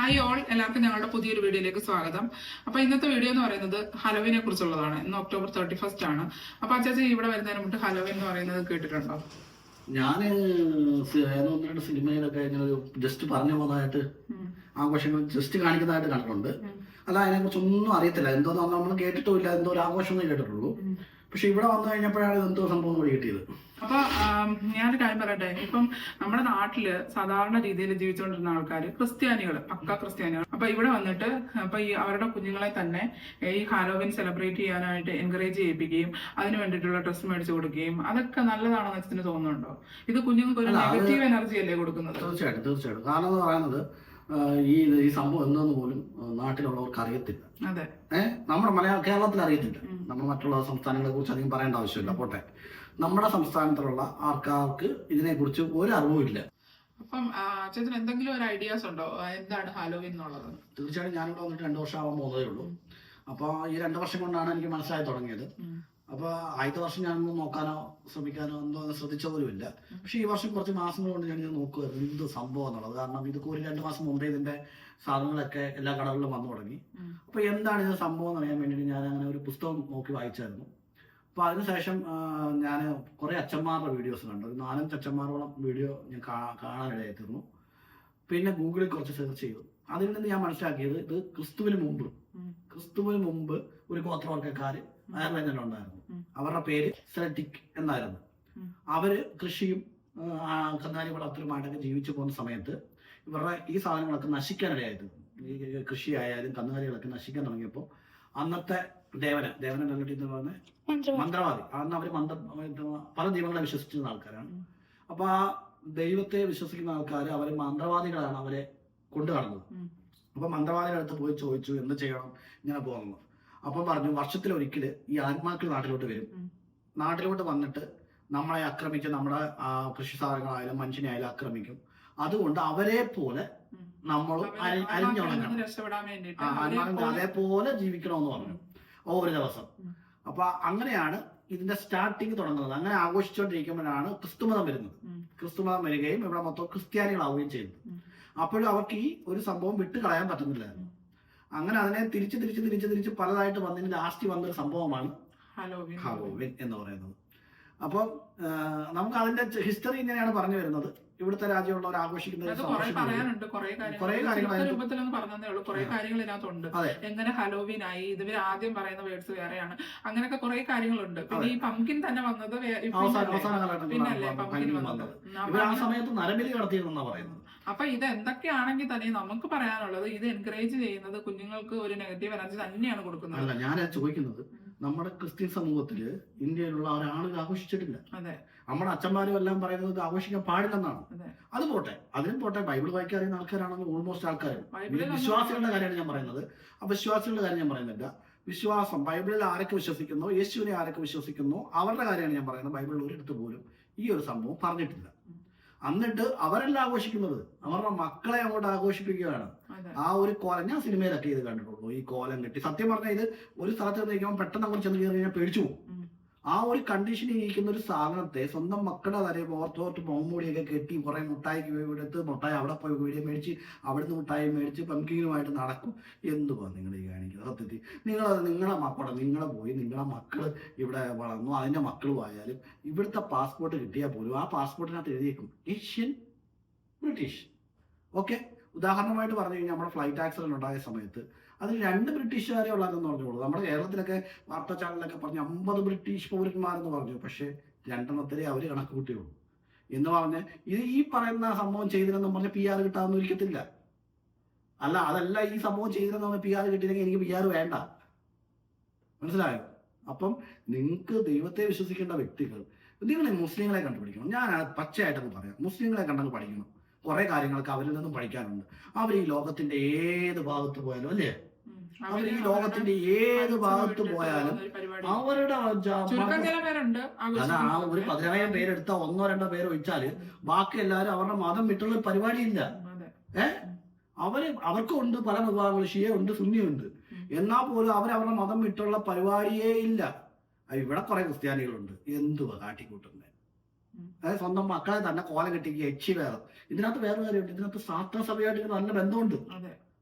Hi all എല്ലാവർക്കും ഞങ്ങളുടെ പുതിയൊരു വീഡിയോയിലേക്ക് സ്വാഗതം. അപ്പൊ ഇന്നത്തെ വീഡിയോ എന്ന് പറയുന്നത് ഹലോവിനെ കുറിച്ചുള്ളതാണ്. ഇന്ന് ഒക്ടോബർ തേർട്ടി ഫസ്റ്റ് ആണ്. അപ്പൊ അച്ചാച്ചി ഇവിടെ വരുന്നതിന് മുമ്പ് ഹലോവിൻ എന്ന് പറയുന്നത് കേട്ടിട്ടുണ്ടോ? ഞാൻ ഒന്ന് രണ്ട് സിനിമയിലൊക്കെ ഇങ്ങനെ ഒരു ജസ്റ്റ് പറഞ്ഞു പോകുന്നതായിട്ട്. ആഘോഷങ്ങൾ ജസ്റ്റ് കാണിക്കുന്നതായിട്ട് കണ്ടിട്ടുണ്ട്. അല്ല അതിനെക്കുറിച്ച് ഒന്നും അറിയത്തില്ല. എന്തോ നമ്മൾ കേട്ടിട്ടുമില്ല. എന്തോ ഒരു ആഘോഷം കേട്ടിട്ടുള്ളൂ. പക്ഷെ ഇവിടെ വന്നു കഴിഞ്ഞപ്പോഴാണ് ഇതെന്തോ സംഭവം കൂടി കിട്ടിയത്. അപ്പൊ ആം, ഞാനൊരു കാര്യം പറയട്ടെ. ഇപ്പം നമ്മുടെ നാട്ടിൽ സാധാരണ രീതിയിൽ ജീവിച്ചുകൊണ്ടിരുന്ന ആൾക്കാർ ക്രിസ്ത്യാനികൾ പക്ക ക്രിസ്ത്യാനികൾ അപ്പൊ ഇവിടെ വന്നിട്ട് അപ്പൊ ഈ അവരുടെ കുഞ്ഞുങ്ങളെ തന്നെ ഈ ഹാലോവിൻ സെലിബ്രേറ്റ് ചെയ്യാനായിട്ട് എൻകറേജ് ചെയ്യിപ്പിക്കുകയും അതിന് വേണ്ടിയിട്ടുള്ള ഡ്രസ്സ് മേടിച്ചു കൊടുക്കുകയും അതൊക്കെ നല്ലതാണെന്ന് വെച്ചിട്ട് തോന്നുന്നുണ്ടോ? ഇത് കുഞ്ഞുങ്ങൾക്ക് ഒരു നെഗറ്റീവ് എനർജി അല്ലേ കൊടുക്കുന്നത്? തീർച്ചയായിട്ടും തീർച്ചയായിട്ടും. കാരണം എന്ന് പറയുന്നത് ഈ ഈ സംഭവം എന്താന്ന് പോലും നാട്ടിലുള്ളവർക്ക് അറിയത്തില്ല. ഏഹ് നമ്മുടെ മലയാള കേരളത്തിൽ അറിയത്തില്ല. നമ്മൾ മറ്റുള്ള സംസ്ഥാനങ്ങളെ കുറിച്ച് അധികം പറയേണ്ട ആവശ്യമില്ല. പോട്ടെ. നമ്മുടെ സംസ്ഥാനത്തിലുള്ള ആൾക്കാർക്ക് ഇതിനെക്കുറിച്ച് ഒരു അറിവും ഇല്ല. അപ്പം എന്തെങ്കിലും ഒരു ഐഡിയാസ് ഉണ്ടോ? എന്താണ് ഹാലോവിൻ എന്നുള്ളത്? തീർച്ചയായിട്ടും ഞാനിവിടെ വന്നിട്ട് രണ്ട് വർഷം ആവാൻ പോകുന്നതേ ഉള്ളൂ. അപ്പോൾ ഈ രണ്ട് വർഷം കൊണ്ടാണ് എനിക്ക് മനസ്സിലായി തുടങ്ങിയത്. ഉം. അപ്പോൾ ആദ്യത്തെ വർഷം ഞാനൊന്നും നോക്കാനോ ശ്രമിക്കാനോ എന്തോ ഒന്ന് ശ്രദ്ധിച്ച പോലുമില്ല. പക്ഷെ ഈ വർഷം കുറച്ച് മാസങ്ങൾ കൊണ്ട് ഞാൻ നോക്കുമായിരുന്നു എന്ത് സംഭവം എന്നുള്ളത്. കാരണം ഇത് ഒരു രണ്ട് മാസം മുമ്പേ ഇതിന്റെ സാധനങ്ങളൊക്കെ എല്ലാ കടകളിലും വന്നു തുടങ്ങി. അപ്പൊ എന്താണ് ഇത് സംഭവം എന്ന് അറിയാൻ വേണ്ടിയിട്ട് ഞാൻ അങ്ങനെ ഒരു പുസ്തകം നോക്കി വായിച്ചായിരുന്നു. അപ്പൊ അതിനുശേഷം ഞാൻ കുറെ അച്ഛന്മാരുടെ വീഡിയോസ് കണ്ടു. ഒരു നാലഞ്ച് അച്ഛന്മാരോളം വീഡിയോ ഞാൻ കാണാൻ കാണാനിടയായി തീർന്നു. പിന്നെ ഗൂഗിളിൽ കുറച്ച് സെർച്ച് ചെയ്തു. അതിൽ നിന്ന് ഞാൻ മനസ്സിലാക്കിയത് ഇത് ക്രിസ്തുവിന് മുമ്പ്. ക്രിസ്തുവിന് മുമ്പ് ഒരു ഗോത്രവർഗക്കാര് അയർലൻഡിലുണ്ടായിരുന്നു ഉണ്ടായിരുന്നു അവരുടെ പേര് സെലറ്റിക് എന്നായിരുന്നു. അവർ കൃഷിയും കന്നാലി വളർത്തലുമായിട്ടൊക്കെ ജീവിച്ചു പോകുന്ന സമയത്ത് ഇവരുടെ ഈ സാധനങ്ങളൊക്കെ നശിക്കാനിടയായത്. ഈ കൃഷി ആയാലും കന്നുകാലികളൊക്കെ നശിക്കാൻ തുടങ്ങിയപ്പോൾ അന്നത്തെ ദേവന ദേവന കണ്ടിട്ട് എന്ന് പറഞ്ഞ മന്ത്രവാദി. അന്ന് അവർ മന്ത്ര പല ദൈവങ്ങളെ വിശ്വസിച്ചിരുന്ന ആൾക്കാരാണ്. അപ്പൊ ആ ദൈവത്തെ വിശ്വസിക്കുന്ന ആൾക്കാർ അവർ മന്ത്രവാദികളാണ് അവരെ കൊണ്ടു നടന്നത്. അപ്പൊ മന്ത്രവാദികളുടെ അടുത്ത് പോയി ചോദിച്ചു എന്ത് ചെയ്യണം? ഇങ്ങനെ പോകുന്നു. അപ്പം പറഞ്ഞു വർഷത്തിൽ ഈ ആത്മാക്കൾ നാട്ടിലോട്ട് വരും. നാട്ടിലോട്ട് വന്നിട്ട് നമ്മളെ ആക്രമിച്ച് നമ്മുടെ കൃഷി സാധനങ്ങളായാലും മനുഷ്യനെ ആയാലും ആക്രമിക്കും. അതുകൊണ്ട് അവരെ പോലെ നമ്മൾ അരിഞ്ഞുണങ്ങണം. ആത്മാക്കൾ അതേപോലെ ജീവിക്കണമെന്ന് പറഞ്ഞു. ഒരു ദിവസം. അപ്പൊ അങ്ങനെയാണ് ഇതിന്റെ സ്റ്റാർട്ടിങ് തുടങ്ങുന്നത്. അങ്ങനെ ആഘോഷിച്ചുകൊണ്ടിരിക്കുമ്പോഴാണ് ക്രിസ്തുമതം വരുന്നത്. ക്രിസ്തുമതം വരികയും ഇവിടെ മൊത്തം ക്രിസ്ത്യാനികളാവുകയും ചെയ്യുന്നത്. അപ്പോഴും അവർക്ക് ഈ ഒരു സംഭവം വിട്ടുകളയാൻ പറ്റുന്നില്ലായിരുന്നു. അങ്ങനെ അതിനെ തിരിച്ച് തിരിച്ച് തിരിച്ച് തിരിച്ച് പലതായിട്ട് വന്നതിന് ലാസ്റ്റ് വന്നൊരു സംഭവമാണ് ഹലോവിൻ എന്ന് പറയുന്നത്. അപ്പം നമുക്ക് അതിന്റെ ഹിസ്റ്ററി ഇങ്ങനെയാണ് പറഞ്ഞു വരുന്നത്. ഇവിടുത്തെ രാജ്യമുള്ളവർ ആഘോഷിക്കുന്ന ഒരു അത് കുറെ പറയാനുണ്ട് കുറെ കാര്യങ്ങൾ. പറഞ്ഞതേ ഉള്ളൂ. കുറെ. കാര്യങ്ങൾ ഇതിനകത്തുണ്ട് എങ്ങനെ ഹലോവിൻ ആയി ഇതിവർ ആദ്യം പറയുന്ന വേർഡ്സ് വേറെയാണ്. അങ്ങനെയൊക്കെ കുറെ കാര്യങ്ങളുണ്ട്. പിന്നെ ഈ പംകിൻ തന്നെ വന്നത് പിന്നല്ലേ? പംകിൻ വന്നത്. ഇവർ ആ സമയത്ത് നരബലി നടത്തിയിരുന്നാ പറയുന്നത്. അപ്പൊ ഇത് എന്തൊക്കെയാണെങ്കിൽ തന്നെ നമുക്ക് പറയാനുള്ളത് ഇത് എൻകറേജ് ചെയ്യുന്നത് കുഞ്ഞുങ്ങൾക്ക് ഒരു നെഗറ്റീവ് എനർജി തന്നെയാണ് കൊടുക്കുന്നത്. അല്ല ഞാൻ ചോദിക്കുന്നത്. നമ്മുടെ ക്രിസ്ത്യൻ സമൂഹത്തിൽ ഇന്ത്യയിലുള്ള ഒരാളും ആഘോഷിച്ചിട്ടില്ല. നമ്മുടെ അച്ഛന്മാരും എല്ലാം പറയുന്നത് ഇത് ആഘോഷിക്കാൻ പാടില്ലെന്നാണ്. അതെ. പോട്ടെ. അതിനും പോട്ടെ. ബൈബിൾ വായിക്കാൻ അറിയുന്ന ആൾക്കാരാണെങ്കിൽ ഓൾമോസ്റ്റ് ആൾക്കാർ വിശ്വാസികളുടെ കാര്യമാണ് ഞാൻ പറയുന്നത്. അവിശ്വാസികളുടെ കാര്യം ഞാൻ പറയുന്നില്ല. വിശ്വാസം ബൈബിളിൽ ആരൊക്കെ വിശ്വസിക്കുന്നു യേശുവിനെ ആരൊക്കെ വിശ്വസിക്കുന്നു അവരുടെ കാര്യമാണ് ഞാൻ പറയുന്നത്. ബൈബിളിൽ ഒരിടത്ത് പോലും ഈ ഒരു സംഭവം പറഞ്ഞിട്ടില്ല. എന്നിട്ട് അവരല്ല ആഘോഷിക്കുന്നത്. അവരുടെ മക്കളെ അങ്ങോട്ട് ആഘോഷിപ്പിക്കുകയാണ്. ആ ഒരു കോലം ഞാൻ സിനിമയിലൊക്കെ ഇത് കണ്ടിട്ടുള്ളൂ. ഈ കോലം കെട്ടി. സത്യം പറഞ്ഞാൽ ഇത് ഒരു സ്ഥലത്ത് നിൽക്കുമ്പോൾ പെട്ടെന്ന് അങ്ങോട്ട് ചെന്ന് കയറി കഴിഞ്ഞാൽ പേടിച്ചു പോകും. ആ ഒരു കണ്ടീഷനിൽ ഇരിക്കുന്ന ഒരു സാധനത്തെ സ്വന്തം മക്കളുടെ വരെ ഓർത്തോർത്ത് മുഖംമൂടിയൊക്കെ കെട്ടി കുറെ മുട്ടായിക്ക് എടുത്ത് മുട്ടായി അവിടെ പോയി വീഡിയോ മേടിച്ച് അവിടുന്ന് മുട്ടായി മേടിച്ച് പംകിങ്ങുമായിട്ട് നടക്കും. എന്തുവാ നിങ്ങൾ ഈ കാണിക്കുന്നത്? സത്യത്തിൽ നിങ്ങൾ നിങ്ങളെ മക്കളെ നിങ്ങളെ പോയി നിങ്ങളെ മക്കൾ ഇവിടെ വളർന്നു. അതിന്റെ മക്കളും ആയാലും ഇവിടുത്തെ പാസ്പോർട്ട് കിട്ടിയാൽ പോലും ആ പാസ്പോർട്ടിനകത്ത് എഴുതിയേക്കും. Asian British. ഓക്കെ ഉദാഹരണമായിട്ട് പറഞ്ഞു കഴിഞ്ഞാൽ നമ്മുടെ ഫ്ലൈറ്റ് ആക്സിഡന്റ് ഉണ്ടായ സമയത്ത് അതിൽ രണ്ട് ബ്രിട്ടീഷുകാരെ ഉള്ളതെന്ന് പറഞ്ഞോളൂ നമ്മുടെ കേരളത്തിലൊക്കെ വാർത്താ ചാനലിലൊക്കെ പറഞ്ഞു അമ്പത് ബ്രിട്ടീഷ് പൗരന്മാരെന്ന് പറഞ്ഞു. പക്ഷേ രണ്ടെണ്ണത്തിലേ അവർ കണക്ക് കൂട്ടിയുള്ളൂ. എന്ന് പറഞ്ഞ് ഇത് ഈ പറയുന്ന സംഭവം ചെയ്തിരുന്നെന്ന് പറഞ്ഞ് പി ആർ കിട്ടാമെന്ന് ഒരിക്കത്തില്ല അല്ല അതല്ല ഈ സംഭവം ചെയ്തില്ലെന്ന് പറഞ്ഞ് പി ആർ കിട്ടിയില്ലെങ്കിൽ എനിക്ക് പി ആർ വേണ്ട. മനസ്സിലായോ? അപ്പം നിങ്ങൾക്ക് ദൈവത്തെ വിശ്വസിക്കേണ്ട വ്യക്തികൾ നിങ്ങൾ മുസ്ലിങ്ങളെ കണ്ടുപിടിക്കണം. ഞാൻ പച്ചയായിട്ടൊന്ന് പറയാം. മുസ്ലിങ്ങളെ കണ്ടങ്ങ് പഠിക്കണം. കുറെ കാര്യങ്ങളൊക്കെ അവരിൽ നിന്നും പഠിക്കാനുണ്ട്. അവർ ഈ ലോകത്തിന്റെ ഏത് ഭാഗത്ത് പോയാലും അല്ലേ? അവർ ഈ ലോകത്തിന്റെ ഏത് ഭാഗത്ത് പോയാലും അവരുടെ അല്ല ആ ഒരു പതിനായിരം പേരെടുത്ത ഒന്നോ രണ്ടോ പേര് ഒഴിച്ചാൽ ബാക്കി എല്ലാവരും അവരുടെ മതം വിട്ടുള്ള പരിപാടിയില്ല. ഏ? അവർ അവർക്കും ഉണ്ട് പല വിഭാഗങ്ങൾ ഷിയ ഉണ്ട് സുന്നിയുണ്ട് എന്നാ എന്നാൽ പോലും അവർ അവരുടെ മതം വിട്ടുള്ള പരിപാടിയേ ഇല്ല. ഇവിടെ കുറെ ക്രിസ്ത്യാനികളുണ്ട്. എന്തുവാ കാട്ടിക്കൂട്ടുന്നത് ഉം. അതായത് സ്വന്തം മക്കളെ തന്നെ കോല കെട്ടിക്കുക യക്ഷി വേറെ. ഇതിനകത്ത് വേറെ കാര്യമുണ്ട്. ഇതിനകത്ത് ശാസ്ത്ര സഭയായിട്ട് നല്ല ബന്ധമുണ്ട്.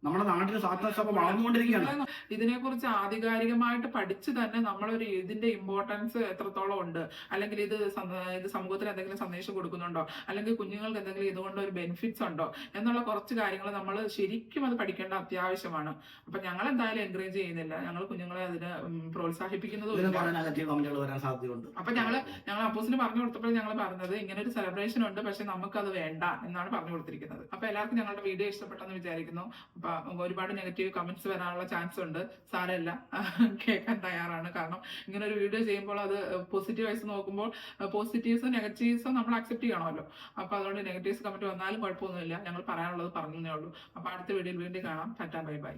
നമ്മുടെ നാട്ടിൽ സാത്താൻ സഭ വളർന്നുകൊണ്ടിരിക്കുകയാണ്. ഇതിനെക്കുറിച്ച് ആധികാരികമായിട്ട് പഠിച്ച് തന്നെ നമ്മളൊരു ഇതിന്റെ ഇമ്പോർട്ടൻസ് എത്രത്തോളം ഉണ്ട്? അല്ലെങ്കിൽ ഇത് ഇത് സമൂഹത്തിന് എന്തെങ്കിലും സന്ദേശം കൊടുക്കുന്നുണ്ടോ? അല്ലെങ്കിൽ കുഞ്ഞുങ്ങൾക്ക് എന്തെങ്കിലും ഇതുകൊണ്ട് ഒരു ബെനിഫിറ്റ്സ് ഉണ്ടോ? എന്നുള്ള കുറച്ച് കാര്യങ്ങൾ നമ്മൾ ശരിക്കും അത് പഠിക്കേണ്ട അത്യാവശ്യമാണ്. അപ്പൊ ഞങ്ങൾ എന്തായാലും എൻകറേജ് ചെയ്യുന്നില്ല. ഞങ്ങൾ കുഞ്ഞുങ്ങളെ അതിന് പ്രോത്സാഹിപ്പിക്കുന്നതും അപ്പൊ ഞങ്ങൾ ഞങ്ങൾ അപ്പോസിന് പറഞ്ഞു കൊടുത്തപ്പോൾ ഞങ്ങൾ പറഞ്ഞത് ഇങ്ങനെ ഒരു സെലിബ്രേഷൻ ഉണ്ട് പക്ഷെ നമുക്കത് വേണ്ട എന്നാണ് പറഞ്ഞു കൊടുത്തിരിക്കുന്നത്. അപ്പൊ എല്ലാവർക്കും ഞങ്ങളുടെ വീഡിയോ ഇഷ്ടപ്പെട്ടെന്ന് വിചാരിക്കുന്നു. അപ്പൊ ഒരുപാട് നെഗറ്റീവ് കമന്റ്സ് വരാനുള്ള ചാൻസ് ഉണ്ട്. സാരമില്ല. കേൾക്കാൻ തയ്യാറാണ്. കാരണം ഇങ്ങനെ ഒരു വീഡിയോ ചെയ്യുമ്പോൾ അത് പോസിറ്റീവ് വൈസ് നോക്കുമ്പോൾ പോസിറ്റീവ്സും നെഗറ്റീവ്സും നമ്മൾ അക്സെപ്റ്റ് ചെയ്യണമല്ലോ. അപ്പൊ അതുകൊണ്ട് നെഗറ്റീവ്സ് കമന്റ് വന്നാലും കുഴപ്പമൊന്നുമില്ല. ഞങ്ങൾ പറയാനുള്ളത് പറഞ്ഞേ ഉള്ളൂ. അപ്പൊ അടുത്ത വീഡിയോയിൽ വീണ്ടും കാണാം. Tata bye bye.